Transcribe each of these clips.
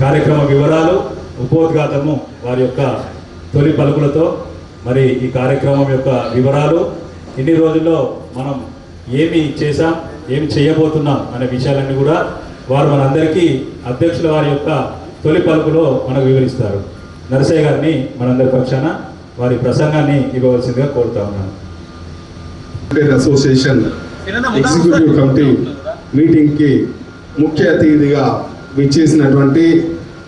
కార్యక్రమ వివరాలు ఉపోద్ఘాతము వారి యొక్క తొలి పలుకులతో మరి ఈ కార్యక్రమం యొక్క వివరాలు ఇన్ని రోజుల్లో మనం ఏమి చేశాం ఏమి చేయబోతున్నాం అనే విషయాలన్నీ కూడా వారు మనందరికీ అధ్యక్షుల వారి యొక్క తొలి పలుకులో మనకు వివరిస్తారు. నరసయ్య గారిని మనందరి పక్షాన వారి ప్రసంగాన్ని ఇవ్వవలసిందిగా కోరుతా ఉన్నాను. అసోసియేషన్ ఎగ్జిక్యూటివ్ కమిటీ మీటింగ్కి ముఖ్య అతిథిగా విచ్చేసినటువంటి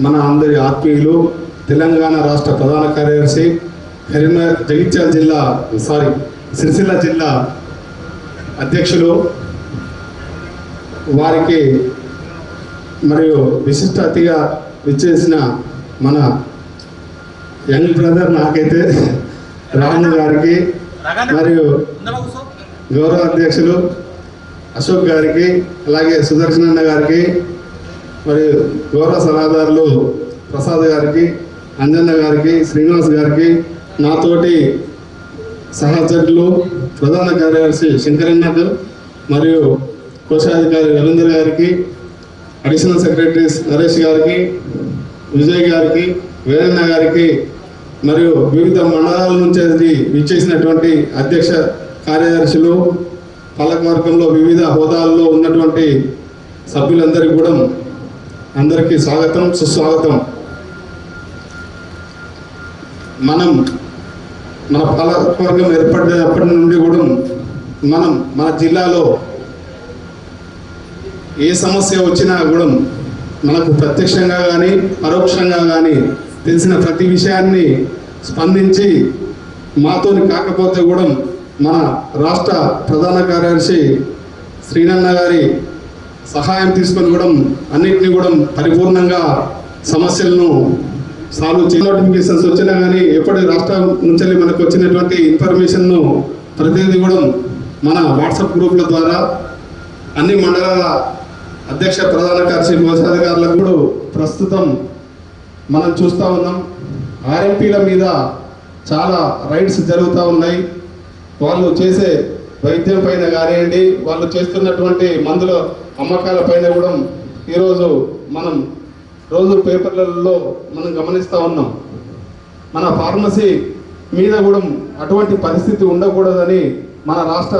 మన అందరి ఆత్మీయులు తెలంగాణ రాష్ట్ర ప్రధాన కార్యదర్శి కరీంనగర్ జగిత్యాల జిల్లా సారీ సిరిసిల్ల జిల్లా అధ్యక్షులు వారికి మరియు విశిష్ట అతిగా విచ్చేసిన మన యంగ్ బ్రదర్ నాకైతే రాము గారికి మరియు గౌరవ అధ్యక్షులు అశోక్ గారికి అలాగే సుదర్శనన్న గారికి మరియు గౌరవ సలహాదారులు ప్రసాద్ గారికి అంజన్న గారికి శ్రీనివాస్ గారికి నాతోటి సహచరులు ప్రధాన కార్యదర్శి శంకరన్నకు మరియు కోశాధికారి రవీందర్ గారికి అడిషనల్ సెక్రటరీస్ నరేష్ గారికి విజయ్ గారికి వీరన్న గారికి మరియు వివిధ మండలాల నుంచి విచ్చేసినటువంటి అధ్యక్ష కార్యదర్శులు పాలకవర్గంలో వివిధ హోదాల్లో ఉన్నటువంటి సభ్యులందరికీ కూడా అందరికీ స్వాగతం సుస్వాగతం. మనం మన పాలకవర్గం ఏర్పడినప్పటి నుండి కూడా మనం మన జిల్లాలో ఏ సమస్య వచ్చినా కూడా మనకు ప్రత్యక్షంగా కానీ పరోక్షంగా కానీ తెలిసిన ప్రతి విషయాన్ని స్పందించి మాతోని కాకపోతే కూడా మన రాష్ట్ర ప్రధాన కార్యదర్శి శ్రీనన్న గారి సహాయం తీసుకొని కూడా అన్నింటినీ కూడా పరిపూర్ణంగా సమస్యలను సాల్వ్ చే నోటిఫికేషన్స్ వచ్చినా కానీ ఎప్పటి రాష్ట్రం నుంచి మనకు వచ్చినటువంటి ఇన్ఫర్మేషన్ను ప్రతిదీ కూడా మన వాట్సాప్ గ్రూప్ల ద్వారా అన్ని మండలాల అధ్యక్ష ప్రధాన కార్యదర్శి కోశాధికారులకు కూడా ప్రస్తుతం మనం చూస్తూ ఉన్నాం. ఆర్ఎంపీల మీద చాలా రైడ్స్ జరుగుతూ ఉన్నాయి. వాళ్ళు చేసే వైద్యం పైన కానివ్వండి వాళ్ళు చేస్తున్నటువంటి మందుల అమ్మకాల పైన కూడా ఈరోజు మనం రోజు పేపర్లలో మనం గమనిస్తూ ఉన్నాం. మన ఫార్మసీ మీద కూడా అటువంటి పరిస్థితి ఉండకూడదని మన రాష్ట్ర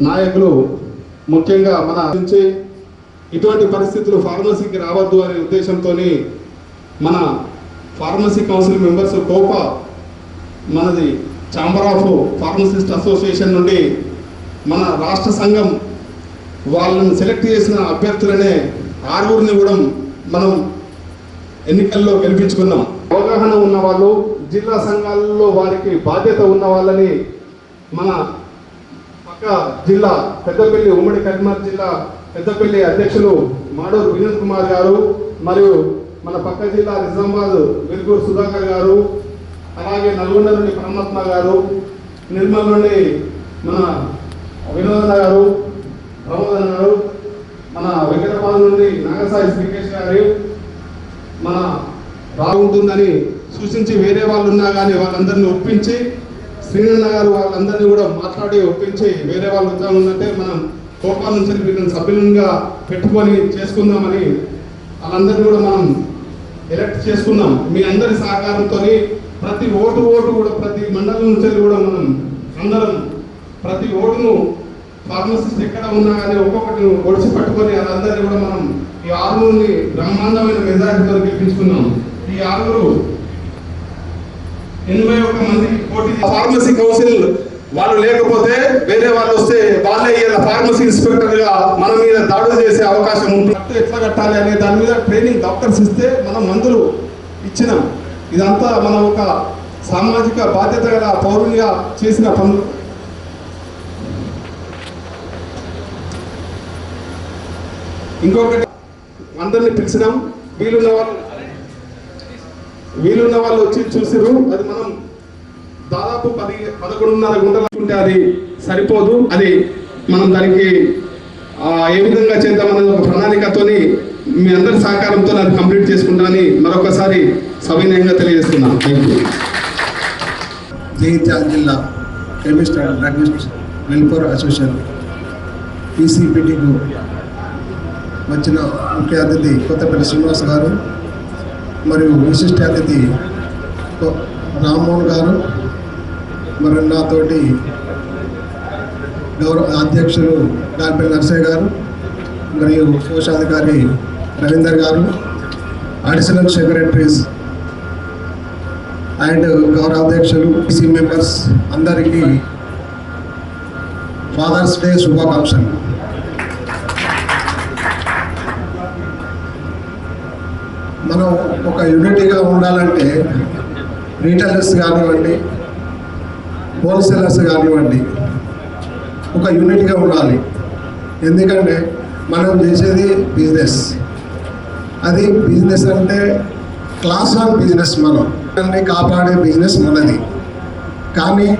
నాయకులు ముఖ్యంగా మన నుంచి ఇటువంటి పరిస్థితులు ఫార్మసీకి రావద్దు అనే ఉద్దేశంతో మన ఫార్మసీ కౌన్సిల్ మెంబర్స్ కోప మనది ఛాంబర్ ఆఫ్ ఫార్మసిస్ట్ అసోసియేషన్ నుండి మన రాష్ట్ర సంఘం వాళ్ళని సెలెక్ట్ చేసిన అభ్యర్థులనే ఆరుగురిని కూడా మనం ఎన్నికల్లో గెలిపించుకున్నాం. అవగాహన ఉన్న వాళ్ళు జిల్లా సంఘాలలో వారికి బాధ్యత ఉన్న వాళ్ళని మన పక్క జిల్లా పెద్దపల్లి ఉమ్మడి కరీంనగర్ జిల్లా పెద్దపల్లి అధ్యక్షులు మాడూరు వినోద్ కుమార్ గారు మరియు మన పక్క జిల్లా నిజామాబాద్ వెలుగూరు సుధాకర్ గారు అలాగే నల్గొండ నుండి పరమాత్మ గారు నిర్మల్ నుండి మన వినోదన గారు ప్రమోదన్ గారు మన వెంకటపాలెం నుండి శ్రీకేష్ గారు మన బాగుంటుందని సూచించి వేరే వాళ్ళు ఉన్నా కానీ వాళ్ళందరినీ ఒప్పించి శ్రీనన్న గారు వాళ్ళందరినీ కూడా మాట్లాడి ఒప్పించి వేరే వాళ్ళు ఉద్యోగం మనం కోపాల నుంచి వీళ్ళని సభ్యులుగా పెట్టుకొని చేసుకుందామని వాళ్ళందరినీ కూడా మనం ఎలక్ట్ చేసుకున్నాం. మీ అందరి సహకారంతో ప్రతి ఓటు ఓటు కూడా ప్రతి మండలం నుంచి కూడా మనం అందరం ప్రతి ఓటును ఫార్మసిస్ట్ ఎక్కడ ఉన్నా కానీ ఒక్కొక్కటి ఒడిచి పట్టుకొని వాళ్ళందరినీ కూడా మనం ఈ ఆరుగురిని బ్రహ్మాండమైన మెజారిటీతో గెలిపించుకున్నాం. ఈ ఆరుగురు ఎనభై ఒక్క మంది పోటీ ఫార్మసీ కౌన్సిల్ వాళ్ళు లేకపోతే వేరే వాళ్ళు వస్తే వాళ్ళే ఇలా ఫార్మసీ ఇన్స్పెక్టర్గా మన మీద దాడులు చేసే అవకాశం ఉంటుంది. ఎట్లా కట్టాలి అనే దాని మీద ట్రైనింగ్ డాక్టర్స్ ఇస్తే మనం మందులు ఇచ్చినాం. ఇదంతా మనం ఒక సామాజిక బాధ్యత గల పౌరునిగా చేసిన పనులు ఇంకొకటి అందరిని పిలిచినాం వీలున్న వాళ్ళు వీలున్న వాళ్ళు వచ్చి చూసిరు అది మనం దాదాపు పది పదకొండున్నర గుంటలు ఉంటే అది సరిపోదు. అది మనం దానికి ఏ విధంగా చేద్దామనేది ఒక ప్రణాళికతోని మీ అందరి సహకారంతో అది కంప్లీట్ చేసుకుంటామని మరొకసారి సవినయంగా తెలియజేస్తున్నాను. థ్యాంక్ యూ జగిత్యాల జిల్లా chemist and druggist welfare association పీసీపీటీకు వచ్చిన ముఖ్య అతిథి కొత్తపల్లి శ్రీనివాస్ గారు మరియు విశిష్ట అతిథి రామ్మోహన్ గారు మరియు నాతోటి గౌరవ అధ్యక్షులు గార్పల్లి నర్సయ్య గారు మరియు కోశాధికారి రవీందర్ గారు అడిషనల్ సెక్రటరీస్ అండ్ గౌరవ అధ్యక్షులు పిసి మెంబర్స్ అందరికీ ఫాదర్స్ డే శుభాకాంక్షలు. మనం ఒక యూనిటీగా ఉండాలంటే రీటైలర్స్ కానివ్వండి హోల్సేలర్స్ కానివ్వండి ఒక యూనిట్గా ఉండాలి. ఎందుకంటే మనం చేసేది బిజినెస్. అది బిజినెస్ అంటే క్లాస్ వన్ బిజినెస్ మనం. అన్ని కాపాడే బిజినెస్ మనది. కానీ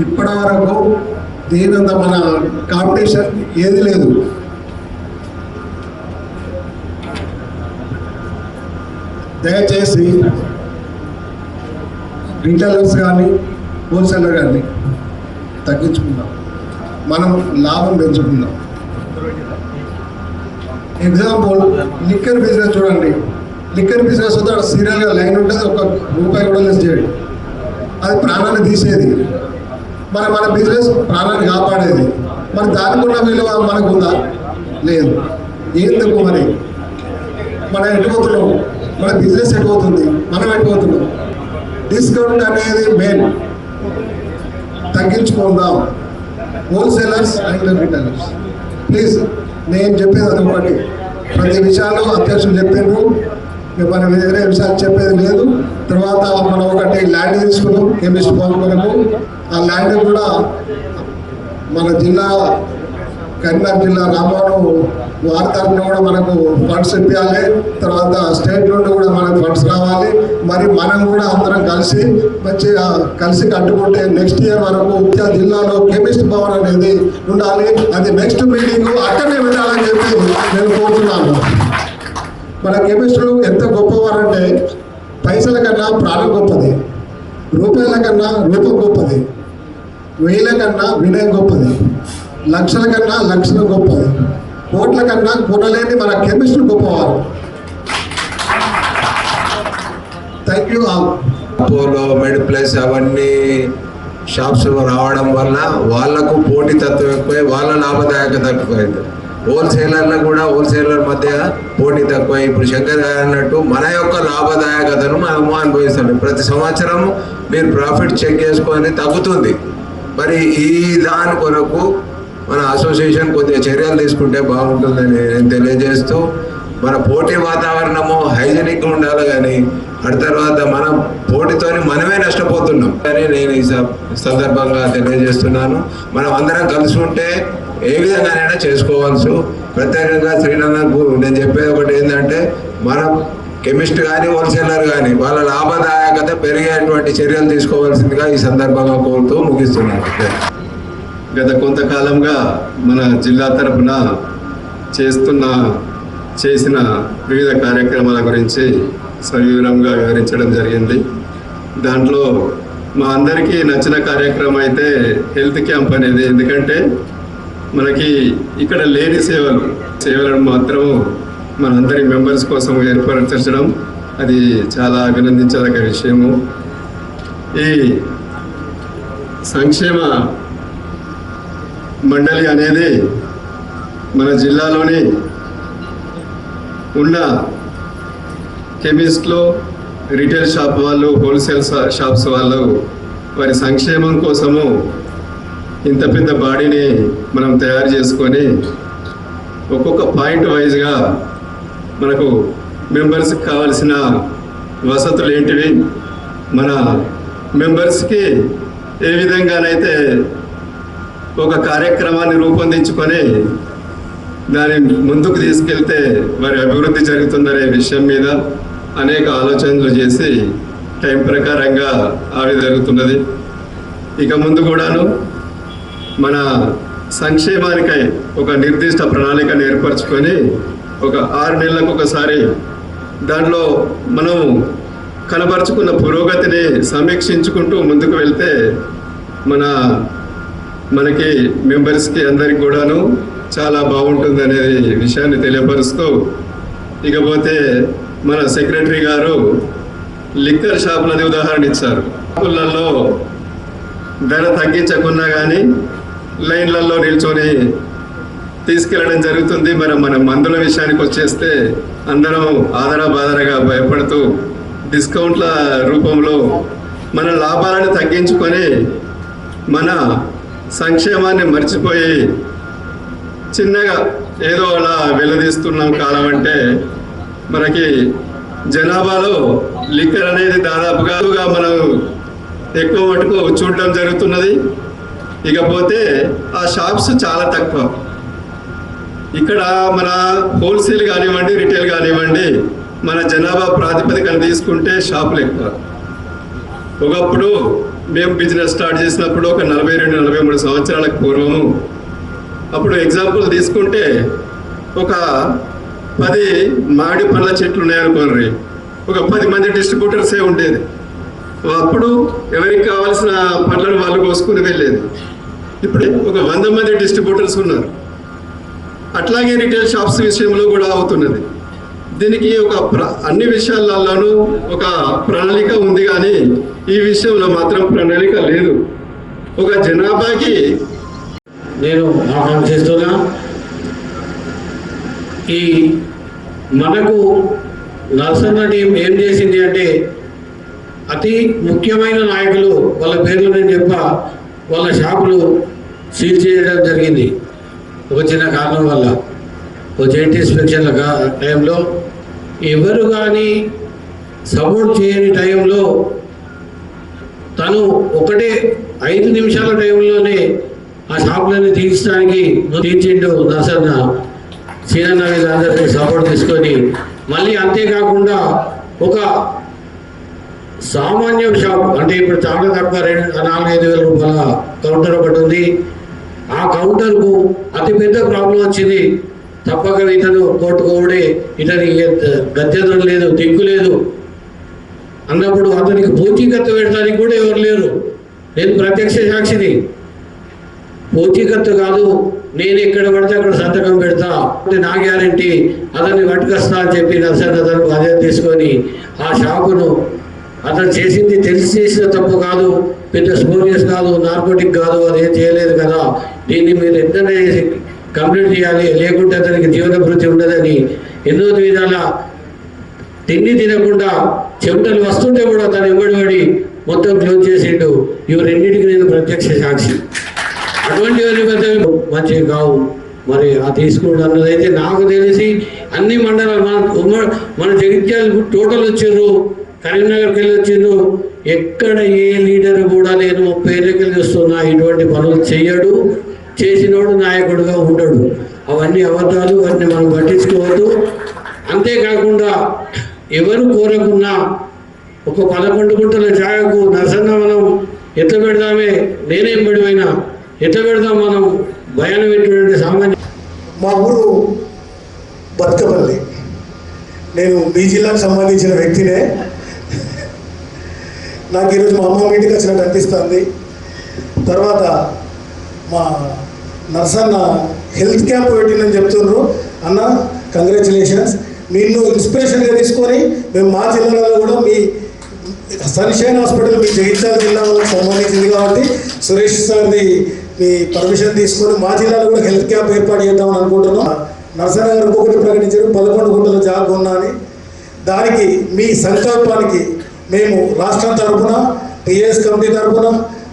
ఇప్పటి వరకు దీనంత మన కాంపిటీషన్ ఏది లేదు. దయచేసి రిటైలర్స్ కానీ హోల్సేలర్ కానీ తగ్గించుకుందాం. మనం లాభం పెంచుకుందాం. ఎగ్జాంపుల్ లిక్కర్ బిజినెస్ చూడండి. లిక్కర్ బిజినెస్ వద్ద సీరియల్గా లైన్ ఉంటుంది ఒక రూపాయి కూడా లెస్ చేయడు. అది ప్రాణాన్ని తీసేది. మన మన బిజినెస్ ప్రాణాన్ని కాపాడేది. మరి దానికి ఉన్న విలువ మనకు ఉందా లేదు. ఎందుకు మరి? మనం ఎటుపోతున్నాం మన బిజినెస్ ఎటుపోతుంది? మనం ఎటుపోతున్నాం? డిస్కౌంట్ అనేది main. తగ్గించుకుందాం. Wholesalers and retailers. Please నేను చెప్పేది అది ఒకటి ప్రతి విషయాలు అధ్యక్షులు చెప్పారు మన వేరే విషయాలు చెప్పేది లేదు. తర్వాత మనం ఒకటి ల్యాండ్ తీసుకున్నాం కెమిస్ట్ భవన్ ఆ ల్యాండ్ కూడా మన జిల్లా కరీంనగర్ జిల్లా రామవరం వారి తరఫున కూడా మనకు ఫండ్స్ ఇప్పించాలి. తర్వాత స్టేట్ నుండి కూడా మనకు ఫండ్స్ రావాలి. మరి మనం కూడా అందరం కలిసి మంచిగా కలిసి కట్టుకుంటే నెక్స్ట్ ఇయర్ వరకు విద్యా జిల్లాలో కెమిస్ట్ భవన్ అనేది ఉండాలి. అది నెక్స్ట్ మీటింగ్ అక్కడనే పెట్టాలని చెప్పి నేను కోరుతున్నాను. మన కెమిస్టులు ఎంత గొప్పవారంటే పైసల కన్నా ప్రాణం గొప్పది. రూపాయల కన్నా రూపం గొప్పది. వేల కన్నా వినయం గొప్పది. లక్షల కన్నా లక్షలు గొప్పది కోట్ల కన్నా కొనలేని మన కెమిస్ట్రీ గొప్పవారు. Thank you all Apollo med plus అవన్నీ షాప్స్ రావడం వల్ల వాళ్ళకు పోటీతత్వం ఎక్కువై వాళ్ళ లాభదాయకత ఎక్కువైంది హోల్సేలర్లు కూడా హోల్సేలర్ మధ్య పోటీ తక్కువ. ఇప్పుడు శంకర్ గారు అన్నట్టు మన యొక్క లాభదాయకతను మనము అనుభవిస్తాం. ప్రతి సంవత్సరం మీరు ప్రాఫిట్ చెక్ చేసుకొని తగ్గుతుంది. మరి ఈ దాని కొరకు మన అసోసియేషన్ కొద్దిగా చర్యలు తీసుకుంటే బాగుంటుందని నేను తెలియజేస్తూ మన పోటీ వాతావరణము హైజీనిక్గా ఉండాలి కానీ అటు తర్వాత మనం పోటీతోని మనమే నష్టపోతున్నాం అని నేను ఈ సందర్భంగా తెలియజేస్తున్నాను. మనం అందరం కలిసి ఉంటే ఏ విధంగానైనా చేసుకోవచ్చు. ప్రత్యేకంగా శ్రీనందన్కు నేను చెప్పేది ఒకటి ఏంటంటే మనం కెమిస్ట్ కానీ హోల్సేలర్ కానీ వాళ్ళ లాభదాయకత పెరిగేటువంటి చర్యలు తీసుకోవాల్సిందిగా ఈ సందర్భంగా కోరుతూ ముగిస్తున్నాను. గత కొంతకాలంగా మన జిల్లా తరఫున చేస్తున్న చేసిన వివిధ కార్యక్రమాల గురించి సవివరంగా వివరించడం జరిగింది. దాంట్లో మా అందరికీ నచ్చిన కార్యక్రమం అయితే హెల్త్ క్యాంప్ అనేది. ఎందుకంటే మనకి ఇక్కడ లేని సేవలు సేవలను మాత్రం మనందరి మెంబర్స్ కోసం ఏర్పరచడం అది చాలా అభినందించదగ్గ విషయము. ఈ సంక్షేమ మండలి అనేది మన జిల్లాలోని ఉన్న కెమిస్ట్లో రిటైల్ షాప్ వాళ్ళు హోల్సేల్ షాప్స్ వాళ్ళు వారి సంక్షేమం కోసము ఇంత పెద్ద బాడీని మనం తయారు చేసుకొని ఒక్కొక్క పాయింట్ వైజ్గా మనకు మెంబర్స్కి కావాల్సిన వసతులు ఏంటివి? మన మెంబర్స్కి ఏ విధంగానైతే ఒక కార్యక్రమాన్ని రూపొందించుకొని దాన్ని ముందుకు తీసుకెళ్తే వారి అభివృద్ధి జరుగుతుందనే విషయం మీద అనేక ఆలోచనలు చేసి టైం ప్రకారంగా ఆవి జరుగుతున్నది. ఇక ముందు కూడాను మన సంక్షేమానికై ఒక నిర్దిష్ట ప్రణాళికను ఏర్పరచుకొని ఒక ఆరు నెలలకు ఒకసారి దాంట్లో మనం కనబరుచుకున్న పురోగతిని సమీక్షించుకుంటూ ముందుకు వెళ్తే మన మనకి మెంబర్స్కి అందరికి కూడాను చాలా బాగుంటుంది అనే విషయాన్ని తెలియపరుస్తూ ఇకపోతే మన సెక్రటరీ గారు లిక్కర్ షాపులది ఉదాహరణ ఇచ్చారు. షాపులలో ధర తగ్గించకున్నా కానీ లైన్లలో నిల్చొని తీసుకెళ్ళడం జరుగుతుంది. మరి మన మందుల విషయానికి వచ్చేస్తే అందరం ఆదర బాదరగా భయపడుతూ డిస్కౌంట్ల రూపంలో మన లాభాలను తగ్గించుకొని మన సంక్షేమాన్ని మర్చిపోయి చిన్నగా ఏదో అలా వెల్లదీస్తున్నాం కాలం అంటే మనకి జనాభాలో లిక్కర్ అనేది దాదాపుగా మనం ఎక్కువ మటుకు చూడడం జరుగుతున్నది. ఇకపోతే ఆ షాప్స్ చాలా తక్కువ. ఇక్కడ మన హోల్సేల్ కానివ్వండి రిటైల్ కానివ్వండి మన జనాభా ప్రాతిపదికన తీసుకుంటే షాపులు ఎక్కువ. ఒకప్పుడు మేము బిజినెస్ స్టార్ట్ చేసినప్పుడు ఒక నలభై రెండు నలభై మూడు సంవత్సరాలకు పూర్వము. అప్పుడు ఎగ్జాంపుల్ తీసుకుంటే ఒక పది మామిడి పండ్ల చెట్లు ఉన్నాయనుకోండి ఒక పది మంది డిస్ట్రిబ్యూటర్సే ఉండేది. అప్పుడు ఎవరికి కావాల్సిన పండ్లను వాళ్ళు కోసుకుని వెళ్ళేది. ఇప్పుడు ఒక వంద మంది డిస్ట్రిబ్యూటర్స్ ఉన్నారు. అట్లాగే రిటైల్ షాప్స్ విషయంలో కూడా అవుతున్నది. దీనికి ఒక ప్ర అన్ని విషయాలలోనూ ఒక ప్రణాళిక ఉంది కానీ ఈ విషయంలో మాత్రం ప్రణాళిక లేదు. ఒక జనాభాకి నేను ఆకాంక్షిస్తున్నా ఈ మనకు నర్సన్న టీం ఏం చేసింది అంటే అతి ముఖ్యమైన నాయకులు వాళ్ళ పేర్లు నేను చెప్ప వాళ్ళ షాపులు సీల్ చేయడం జరిగింది. ఒక చిన్న కారణం వల్ల ఒక జైంట్ ఇన్స్పెక్షన్ల టైంలో ఎవరు కానీ సపోర్ట్ చేయని టైంలో తను ఒకటే ఐదు నిమిషాల టైంలోనే ఆ షాపులన్నీ తీర్చడానికి తీర్చిండు నర్సన్న సీనన్న వీళ్ళందరికీ సపోర్ట్ తీసుకొని. మళ్ళీ అంతేకాకుండా ఒక సామాన్య షాప్ అంటే ఇప్పుడు చాలా తక్కువ రెండు నాలుగైదు వేల రూపాయల కౌంటర్ ఒకటి ఉంది. ఆ కౌంటర్కు అతి పెద్ద ప్రాబ్లం వచ్చింది. తప్పక ఇతను కోర్టుకోవడే ఇతనికి గత్యంతరం లేదు దిక్కు లేదు. అన్నప్పుడు అతనికి పూచీకత్తు పెట్టడానికి కూడా ఎవరు లేరు. నేను ప్రత్యక్ష సాక్షిని. పూచీకత్తు కాదు నేను ఎక్కడ పడితే అక్కడ సంతకం పెడతా. అంటే నా గ్యారంటీ అతన్ని పట్టుకొస్తా అని చెప్పి నర్సన్ అదే తీసుకొని ఆ షాపును అతను చేసింది తెలిసి చేసిన తప్పు కాదు పెద్ద స్మోరియస్ కాదు నార్కోటిక్ కాదు అది ఏం చేయలేదు కదా. దీన్ని మీరు ఎంతనే కంప్లీట్ చేయాలి లేకుంటే అతనికి జీవన భృతి ఉండదని ఎన్నో విధాల తిండి తినకుండా చెమటలు వస్తుంటే కూడా తను ఎంబడి మొత్తం క్లోజ్ చేసిండు. ఇవి రెండింటికి నేను ప్రత్యక్ష సాక్షి. అటువంటి పెద్దవి మంచివి కావు. మరి ఆ తీసుకోవడం అయితే నాకు తెలిసి అన్ని మండలాలు మన ఉమ్మడి మన జగిత్యాలు టోటల్ వచ్చిర్రు కరీంనగర్కి వెళ్ళి వచ్చిండ్రు ఎక్కడ ఏ లీడర్ కూడా నేను ముప్పై ఎన్నికలు చూస్తున్నా ఇటువంటి పనులు చెయ్యడు. చేసినోడు నాయకుడుగా ఉండడు అవన్నీ అబద్ధాలు వాటిని మనం పట్టించుకోవద్దు. అంతేకాకుండా ఎవరు కోరకున్నా ఒక పదకొండు గుంటల జాగకు నరసన్న మనం ఎట్లా పెడదామే? నేనేం పెడిపోయినా ఎట్లా పెడదాం మనం? భయాన్ని పెట్టినటువంటి సామాన్య మా ఊరు బతుకపల్లి. నేను మీ జిల్లాకు సంబంధించిన వ్యక్తినే. నాకు ఈరోజు మా అమ్మ ఇంటికి వచ్చినట్టు అనిపిస్తుంది. తర్వాత మా నర్సన్న హెల్త్ క్యాంప్ పెట్టిందని చెప్తున్నారు అన్న కంగ్రాచులేషన్స్ నిన్ను ఇన్స్పిరేషన్గా తీసుకొని మేము మా జిల్లాలో కూడా మీ సన్షైన్ హాస్పిటల్ మీ జగిత్యాల జిల్లాలో సంబంధించింది కాబట్టి సురేష్ సార్ది మీ పర్మిషన్ తీసుకొని మా జిల్లాలో కూడా హెల్త్ క్యాంప్ ఏర్పాటు చేద్దామని అనుకుంటున్నాం. నర్సన్న గారు ఇంకొకటి ప్రకటించారు పదకొండు గుంటల జాబ్ ఉన్నా అని దానికి మీ సంకల్పానికి మేము రాష్ట్రం తరఫున టీఎస్ కమిటీ తరఫున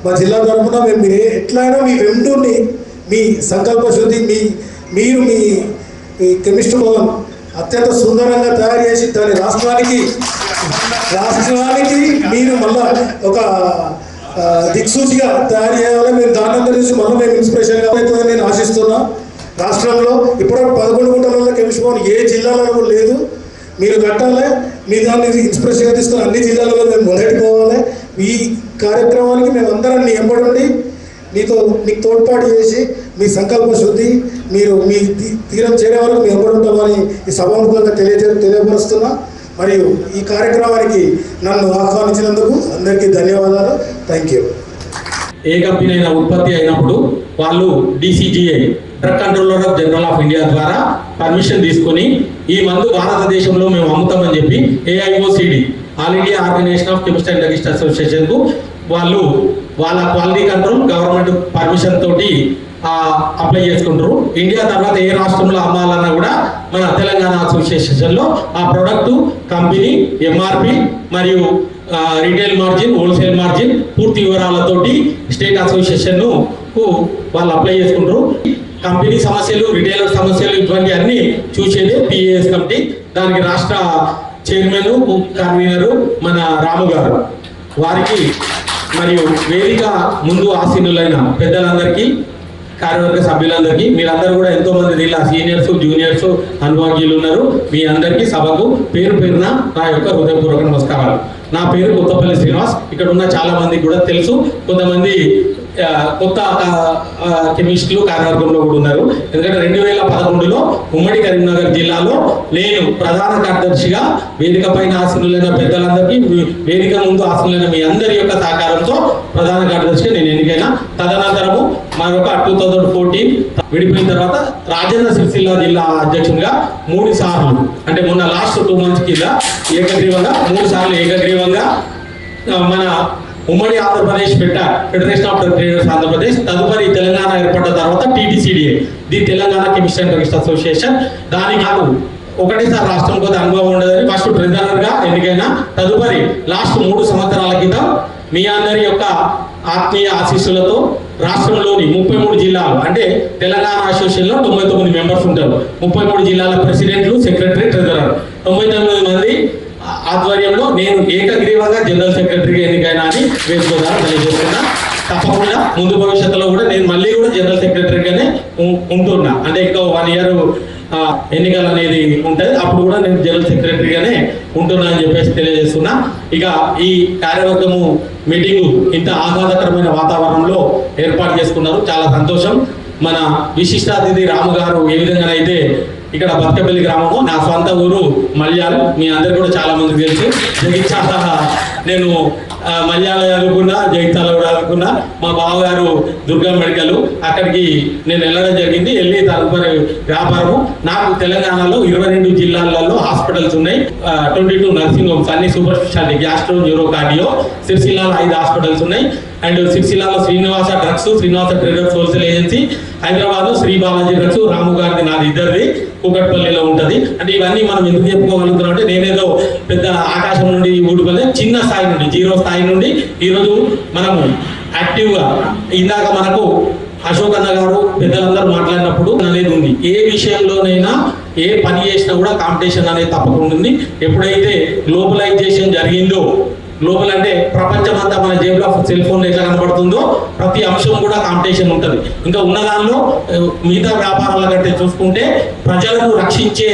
మా జిల్లా తరఫున మేము మీరు ఎట్లయినా మీ వెంటూని మీ సంకల్ప శుద్ధి మీ మీరు మీ కెమిస్ట్రీ భవన్ అత్యంత సుందరంగా తయారు చేసి దాని రాష్ట్రానికి రాష్ట్రానికి మీరు మళ్ళా ఒక దిక్సూచిగా తయారు చేయాలి మేము దాని అందరి నుంచి మళ్ళీ మేము ఇన్స్పిరేషన్గా అవుతుందని నేను ఆశిస్తున్నా. రాష్ట్రంలో ఇప్పుడు పదకొండు గుంటలలో కెమిస్ట్రీ భవన్ ఏ జిల్లాలో కూడా లేదు. మీరు కట్టాలి మీ దాన్ని ఇన్స్పిరేషన్గా తీసుకొని అన్ని జిల్లాలలో మేము మొదలెట్టుకోవాలి ఈ కార్యక్రమానికి మేము అందరం నీ ఎంబడి నీతో నీకు తోడ్పాటు చేసి మీ సంకల్ప శుద్ధి మీరు మీ తీ- తీరం చేరే వరకు మేము ఎంబడి ఉంటామని ఈ సభాముఖంగా తెలియజే తెలియపరుస్తున్నా. మరియు ఈ కార్యక్రమానికి నన్ను ఆహ్వానించినందుకు అందరికీ ధన్యవాదాలు. థ్యాంక్ యూ ఏ కంపెనీ అయినా ఉత్పత్తి అయినప్పుడు వాళ్ళు DCGI drug controller of general of India ద్వారా పర్మిషన్ తీసుకొని ఈ మందు భారతదేశంలో మేము అమ్ముతామని చెప్పి AIOCD all India organisation of chemist and అసోసియేషన్కు వాళ్ళు వాళ్ళ క్వాలిటీ కంట్రోల్ గవర్నమెంట్ పర్మిషన్ తోటి అప్లై చేసుకుంటారు. ఇండియా తర్వాత ఏ రాష్ట్రంలో అమ్మాలన్నా కూడా మన తెలంగాణ అసోసియేషన్లో ఆ ప్రొడక్ట్ కంపెనీ ఎంఆర్పి మరియు రీటైల్ మార్జిన్ హోల్సేల్ మార్జిన్ పూర్తి వివరాలతోటి స్టేట్ అసోసియేషన్ను వాళ్ళు అప్లై చేసుకుంటారు. కంపెనీ సమస్యలు రిటైలర్ సమస్యలు ఇటువంటి అన్ని చూసేది పిఏఎస్ కమిటీ. దానికి రాష్ట్ర చైర్మన్ కన్వీనరు మన రాము గారు. వారికి మరియు వేదిక ముందు ఆసీనులైన పెద్దలందరికీ కార్యవర్గ సభ్యులందరికీ మీరందరూ కూడా ఎంతో మంది దీనిలో సీనియర్స్ జూనియర్స్ అనుభవజ్ఞులు ఉన్నారు. మీ అందరికీ సభకు పేరు పేరున నా యొక్క హృదయపూర్వక నమస్కారాలు. నా పేరు కొత్తపల్లి శ్రీనివాస్. ఇక్కడ ఉన్న చాలా మందికి కూడా తెలుసు. కొంతమంది కొత్త ఆ, కెమిస్టులు కార్యవర్గంలో కూడా ఉన్నారు. ఎందుకంటే రెండు వేల పదకొండులో ఉమ్మడి కరీంనగర్ జిల్లాలో నేను ప్రధాన కార్యదర్శిగా వేదిక పైన ఆసనులైన పెద్దలందరికీ వేదిక ముందు ఆసనులైన మీ అందరి యొక్క సహకారంతో ప్రధాన కార్యదర్శిగా నేను ఎన్నికైనా. తదనంతరము మరొక టూ థౌజండ్ ఫోర్టీన్ విడిపోయిన తర్వాత రాజేంద్ర సిరిసిల్ల జిల్లా అధ్యక్షునిగా మూడు సార్లు అంటే మొన్న లాస్ట్ టూ మంత్స్ కింద ఏకగ్రీవంగా మూడు సార్లు ఏకగ్రీవంగా మన ఉమ్మడి ఆంధ్రప్రదేశ్ పెట్ట ఫెడరేషన్ ఆఫ్ ట్రేడర్స్ ఆంధ్రప్రదేశ్ తదుపరి తెలంగాణ ఏర్పడ్డ తర్వాత TTCDA the Telangana chemist and druggist association. దానికి నాకు ఒకటేసారి రాష్ట్రం కొద్ది అనుభవం ఉండదని ఫస్ట్ ట్రెజరర్గా ఎన్నికైన తదుపరి లాస్ట్ మూడు సంవత్సరాల క్రితం మీ అందరి యొక్క ఆత్మీయ ఆశీస్సులతో రాష్ట్రంలోని ముప్పై మూడు జిల్లాలు అంటే తెలంగాణ అసోసియేషన్లో తొంభై తొమ్మిది మెంబర్స్ ఉంటారు. ముప్పై మూడు జిల్లాల ప్రెసిడెంట్లు సెక్రటరీ ట్రెజరర్. తొంభై తొమ్మిది మంది ఆధ్వర్యంలో నేను ఏకగ్రీవంగా జనరల్ సెక్రటరీగా ఎన్నికైనా అని వేసుకోదాన్ని తెలియజేస్తున్నా. తప్పకుండా ముందు భవిష్యత్తులో కూడా నేను మళ్ళీ కూడా జనరల్ సెక్రటరీగానే ఉంటున్నా. అంటే ఇంకా వన్ ఇయర్ ఎన్నికలు అనేది ఉంటుంది. అప్పుడు కూడా నేను జనరల్ సెక్రటరీగానే ఉంటున్నా అని చెప్పేసి తెలియజేస్తున్నా. ఇక ఈ కార్యవర్గము మీటింగ్ ఇంత ఆహ్లాదకరమైన వాతావరణంలో ఏర్పాటు చేసుకున్నారు. చాలా సంతోషం. మన విశిష్ట అతిథి రాము గారు ఏ విధంగానైతే ఇక్కడ బతకపల్లి గ్రామము నా సొంత ఊరు మల్యాలు. మీ అందరు కూడా చాలా మందికి తెలుసు జగిత్యాల నేను ఆ, మల్యాల చదువుకున్నా జగిత్యాల కూడా అనుకున్నా. మా బావగారు దుర్గా మెడికల్ అక్కడికి నేను వెళ్ళడం జరిగింది. వెళ్ళి తదుపరి వ్యాపారము. నాకు తెలంగాణలో ఇరవై రెండు జిల్లాలలో హాస్పిటల్స్ ఉన్నాయి. ట్వంటీ టూ నర్సింగ్ హోమ్స్ అన్ని super speciality gastro neuro cardio సిరిసిల్లాలో ఐదు హాస్పిటల్స్ ఉన్నాయి. And సిరిసిల్లాలో Srinivasa drugs Srinivasa traders wholesale agency Hyderabad Shri Balaji drugs Ramu గారిది నాది ఇద్దరిది కూకట్పల్లిలో ఉంటుంది. అంటే ఇవన్నీ మనం ఎందుకు చెప్పుకోగలుగుతున్నాం అంటే నేనేదో పెద్ద ఆకాశం నుండి ఊడిపల్లె చిన్న స్థాయి నుండి జీరో స్థాయి నుండి ఈరోజు మనము యాక్టివ్గా ఇందాక మనకు అశోక్ అన్న గారు పెద్దలందరూ మాట్లాడినప్పుడు అనేది ఉంది. ఏ విషయంలోనైనా ఏ పని చేసినా కూడా కాంపిటీషన్ అనేది తప్పకుండా ఉంది. ఎప్పుడైతే గ్లోబలైజేషన్ జరిగిందో గ్లోబల్ అంటే ప్రపంచం అంతా మన జేబులో సెల్ ఫోన్లో ఎట్లా కనబడుతుందో ప్రతి అంశం కూడా కాంపిటీషన్ ఉంటుంది. ఇంకా ఉన్నదానిలో మిగతా వ్యాపారాల కంటే చూసుకుంటే ప్రజలను రక్షించే